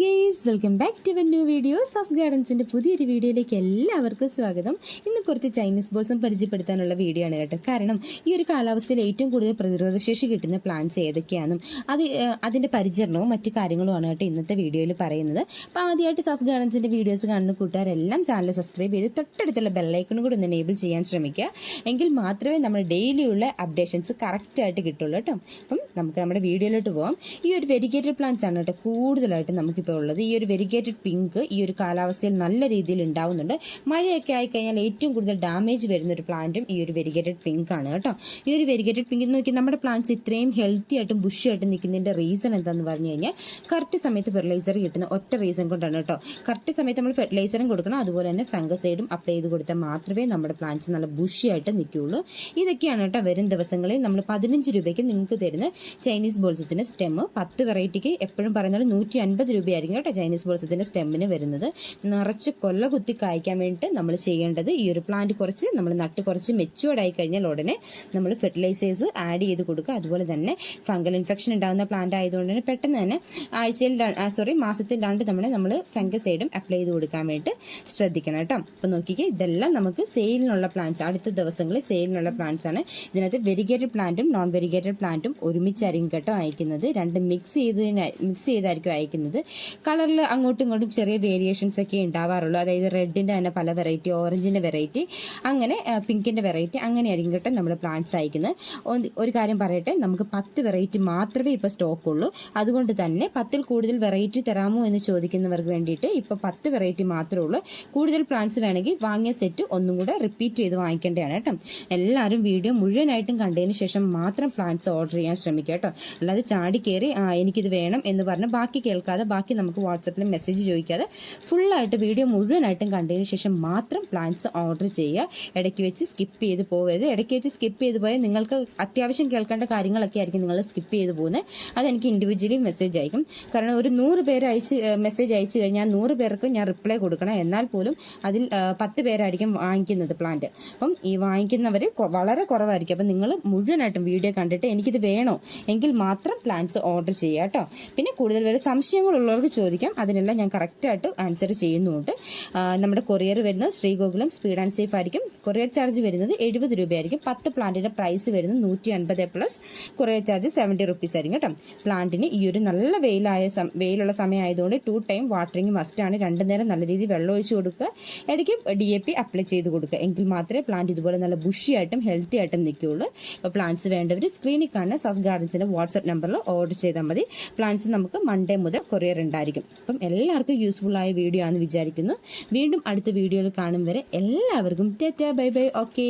Guys welcome back to new video സസ് ഗാർഡൻസിന്റെ പുതിയൊരു വീഡിയോയിലേക്ക് എല്ലാവർക്കും സ്വാഗതം. ഇന്ന് കുറച്ച് ചൈനീസ് ബോൾസും പരിചയപ്പെടുത്താനുള്ള വീഡിയോ ആണ് കേട്ടോ. കാരണം ഈ ഒരു കാലാവസ്ഥയിൽ ഏറ്റവും കൂടുതൽ പ്രതിരോധശേഷി കിട്ടുന്ന പ്ലാന്റ്സ് ഏതൊക്കെയാണെന്നും അത് അതിന്റെ പരിചരണവും മറ്റു കാര്യങ്ങളുമാണ് കേട്ടോ ഇന്നത്തെ വീഡിയോയിൽ പറയുന്നത്. അപ്പോൾ ആദ്യമായിട്ട് സസ് ഗാർഡൻസിന്റെ വീഡിയോസ് കാണുന്ന കൂട്ടുകാരെല്ലാം ചാനൽ സബ്സ്ക്രൈബ് ചെയ്ത് തൊട്ടടുത്തുള്ള ബെല്ലൈക്കണും കൂടി ഒന്ന് എനേബിൾ ചെയ്യാൻ ശ്രമിക്കുക. എങ്കിൽ മാത്രമേ നമ്മൾ ഡെയിലിയുള്ള അപ്ഡേഷൻസ് കറക്റ്റായിട്ട് കിട്ടുള്ളൂ കേട്ടോ. അപ്പം നമുക്ക് നമ്മുടെ വീഡിയോയിലോട്ട് പോകാം ഈ ഒരു വെരിഗേറ്റഡ് പ്ലാന്റ്സ് ആണ് കേട്ടോ കൂടുതലായിട്ട് നമുക്കിപ്പോൾ ഉള്ളത്. ഈ ഒരു വെരിഗേറ്റഡ് പിങ്ക് ഈ ഒരു കാലാവസ്ഥയിൽ നല്ല രീതിയിൽ ഉണ്ടാവുന്നുണ്ട്. മഴയൊക്കെ ആയി കഴിഞ്ഞാൽ ഏറ്റവും കൂടുതൽ ഡാമേജ് വരുന്ന ഒരു പ്ലാന്റും ഈ ഒരു വെരിഗേറ്റഡ് പിങ്ക് ആണ് കേട്ടോ. ഈ ഒരു വെരിഗേറ്റഡ് പിങ്ക് നോക്കി നമ്മുടെ പ്ലാന്റ്സ് ഇത്രയും ഹെൽത്തി ആയിട്ടും ബുഷി ആയിട്ടും നിൽക്കുന്നതിന്റെ റീസൺ എന്താണെന്ന് പറഞ്ഞു കഴിഞ്ഞാൽ കറക്റ്റ് സമയത്ത് ഫെർട്ടിലൈസർ കിട്ടുന്ന ഒറ്റ റീസൺ കൊണ്ടാണ് കേട്ടോ. കറക്റ്റ് സമയത്ത് നമ്മൾ ഫെർട്ടിലൈസറും കൊടുക്കണം. അതുപോലെ തന്നെ ഫംഗസൈഡും അപ്ലൈ ചെയ്ത് കൊടുത്താൽ മാത്രമേ നമ്മുടെ പ്ലാന്റ്സ് നല്ല ബുഷിയായിട്ട് നിൽക്കുകയുള്ളൂ. ഇതൊക്കെയാണ് കേട്ടോ വരും ദിവസങ്ങളിൽ നമ്മൾ പതിനഞ്ച് രൂപയ്ക്ക് നിങ്ങൾക്ക് തരുന്ന ചൈനീസ് ബോൾസത്തിന്റെ സ്റ്റെം പത്ത് വെറൈറ്റിക്ക് എപ്പോഴും പറയുന്നത് നൂറ്റി അൻപത് രൂപയായിരിക്കും കേട്ടോ ചൈനീസ് ബോൾസത്തിന്റെ സ്റ്റെമ്മിന് വരുന്നത്. നിറച്ച് കൊല്ല കുത്തി കായ്ക്കാൻ വേണ്ടിയിട്ട് നമ്മൾ ചെയ്യേണ്ടത് ഈ ഒരു പ്ലാന്റ് കുറച്ച് നമ്മൾ നട്ട് കുറച്ച് മെച്ചുവേർഡ് ആയി കഴിഞ്ഞാൽ ഉടനെ നമ്മൾ ഫെർട്ടിലൈസേഴ്സ് ആഡ് ചെയ്ത് കൊടുക്കുക. അതുപോലെ തന്നെ ഫംഗൽ ഇൻഫെക്ഷൻ ഉണ്ടാകുന്ന പ്ലാന്റ് ആയതുകൊണ്ട് തന്നെ പെട്ടെന്ന് തന്നെ ആഴ്ചയിൽ സോറി മാസത്തിൽ രണ്ട് നമ്മൾ നമ്മൾ ഫംഗസൈഡും അപ്ലൈ ചെയ്ത് കൊടുക്കാൻ വേണ്ടിയിട്ട് ശ്രദ്ധിക്കണം കേട്ടോ. അപ്പോൾ നോക്കിക്കേ ഇതെല്ലാം നമുക്ക് സെയിലിനുള്ള പ്ലാന്റ്സ് അടുത്ത ദിവസങ്ങളിൽ സെയിലിനുള്ള പ്ലാന്റ്സ് ആണ്. ഇതിനകത്ത് വെരിഗേറ്റഡ് പ്ലാന്റും നോൺ വെരിഗേറ്റഡ് പ്ലാന്റും ഒരുമിച്ചായിരിക്കും കേട്ടോ അയക്കുന്നത്. രണ്ട് മിക്സ് ചെയ്തതിന് മിക്സ് ചെയ്തായിരിക്കും അയക്കുന്നത്. കളറിൽ അങ്ങോട്ടും ഇങ്ങോട്ടും ചെറിയ വേരിയേഷൻസ് ഒക്കെ ഉണ്ടാവാറുള്ളൂ. അതായത് റെഡിന്റെ തന്നെ പല വെറൈറ്റി ഓറഞ്ചിന്റെ വെറൈറ്റി അങ്ങനെ പിങ്കിന്റെ വെറൈറ്റി അങ്ങനെയായിരിക്കും കേട്ടോ നമ്മൾ പ്ലാന്റ്സ് അയക്കുന്നത്. ഒരു കാര്യം പറയട്ടെ നമുക്ക് പത്ത് വെറൈറ്റി മാത്രമേ ഇപ്പോൾ സ്റ്റോക്ക് ഉള്ളൂ. അതുകൊണ്ട് തന്നെ പത്തിൽ കൂടുതൽ വെറൈറ്റി തരാമോ എന്ന് ചോദിക്കുന്നവർക്ക് വേണ്ടിയിട്ട് ഇപ്പോൾ പത്ത് വെറൈറ്റി മാത്രമേ ഉള്ളൂ. കൂടുതൽ പ്ലാന്റ്സ് വേണമെങ്കിൽ വാങ്ങിയ സെറ്റ് ഒന്നും കൂടെ റിപ്പീറ്റ് ചെയ്ത് വാങ്ങിക്കേണ്ടതാണ് കേട്ടോ. എല്ലാവരും വീഡിയോ മുഴുവനായിട്ടും കണ്ടതിന് ശേഷം മാത്രം പ്ലാന്റ്സ് ഓർഡർ ചെയ്യാൻ ശ്രമിക്കുക കേട്ടോ. അല്ലാതെ ചാടി കയറി എനിക്കിത് വേണം എന്ന് പറഞ്ഞ് ബാക്കി കേൾക്കാതെ ബാക്കി നമുക്ക് വാട്സപ്പിൽ മെസ്സേജ് ചോദിക്കാതെ ഫുള്ളായിട്ട് വീഡിയോ മുഴുവനായിട്ടും കണ്ടതിന് ശേഷം മാത്രം പ്ലാന്റ്സ് ഓർഡർ ചെയ്യുക. ഇടയ്ക്ക് വെച്ച് സ്കിപ്പ് ചെയ്ത് പോകരുത് ഇടയ്ക്ക് വെച്ച് സ്കിപ്പ് ചെയ്ത് പോയാൽ നിങ്ങൾക്ക് അത്യാവശ്യം കേൾക്കേണ്ട കാര്യങ്ങളൊക്കെ ആയിരിക്കും നിങ്ങൾ സ്കിപ്പ് ചെയ്ത് പോകുന്നത്. അതെനിക്ക് ഇൻഡിവിജ്വലി മെസ്സേജ് അയക്കും. കാരണം ഒരു നൂറ് പേര് അയച്ച് മെസ്സേജ് അയച്ചു കഴിഞ്ഞാൽ നൂറ് പേർക്ക് ഞാൻ റിപ്ലൈ കൊടുക്കണം. എന്നാൽ പോലും അതിൽ പത്ത് പേരായിരിക്കും വാങ്ങിക്കുന്നത് പ്ലാന്റ് അപ്പം ഈ വാങ്ങിക്കുന്നവർ വളരെ കുറവായിരിക്കും. അപ്പം നിങ്ങൾ മുഴുവനായിട്ടും വീഡിയോ കണ്ടിട്ട് എനിക്കിത് വേണോ? എങ്കിൽ മാത്രം പ്ലാന്റ്സ് ഓർഡർ ചെയ്യുക കേട്ടോ. പിന്നെ കൂടുതൽ പേര് സംശയങ്ങളുള്ളവർക്ക് ചോദിക്കാം. അതിനെല്ലാം ഞാൻ കറക്റ്റായിട്ട് ആൻസർ ചെയ്യുന്നുണ്ട്. നമ്മുടെ കൊറിയർ വരുന്നത് ശ്രീഗോകുലം സ്പീഡ് ആൻഡ് സേഫ് ആയിരിക്കും. കൊറിയർ ചാർജ് വരുന്നത് എഴുപത് രൂപയായിരിക്കും. പത്ത് പ്ലാന്റിന്റെ പ്രൈസ് വരുന്നത് നൂറ്റി അൻപത് plus courier charge seventy rupees ആയിരിക്കും കേട്ടോ. പ്ലാന്റിന് ഈ ഒരു നല്ല വെയിലായ വെയിലുള്ള സമയമായതുകൊണ്ട് ടു ടൈം വാട്ടറിങ് മസ്റ്റാണ് രണ്ടു നേരം നല്ല രീതിയിൽ വെള്ളം ഒഴിച്ചു കൊടുക്കുക. ഇടയ്ക്ക് ഡി എ പി അപ്ലൈ ചെയ്ത് കൊടുക്കുക. എങ്കിൽ മാത്രമേ പ്ലാന്റ് ഇതുപോലെ നല്ല ബുഷിയായിട്ടും ഹെൽത്തി ആയിട്ടും നിൽക്കുകയുള്ളൂ. അപ്പോൾ പ്ലാന്റ്സ് വേണ്ടവർ സ്ക്രീനിൽ കാണുന്ന സസ് ഗാർഡൻസിന്റെ വാട്സ്ആപ്പ് നമ്പറിൽ ഓർഡർ ചെയ്താൽ മതി. പ്ലാന്റ്സ് നമുക്ക് മൺഡേ മുതൽ കൊറിയർ ഉണ്ടായിരിക്കും. അപ്പം എല്ലാവർക്കും യൂസ്ഫുൾ ആയ വീഡിയോ ആണെന്ന് വിചാരിക്കുന്നു. വീണ്ടും അടുത്ത വീഡിയോയിൽ കാണും വരെ എല്ലാവർക്കും ടാറ്റാ ബൈ ബൈ ഓക്കേ.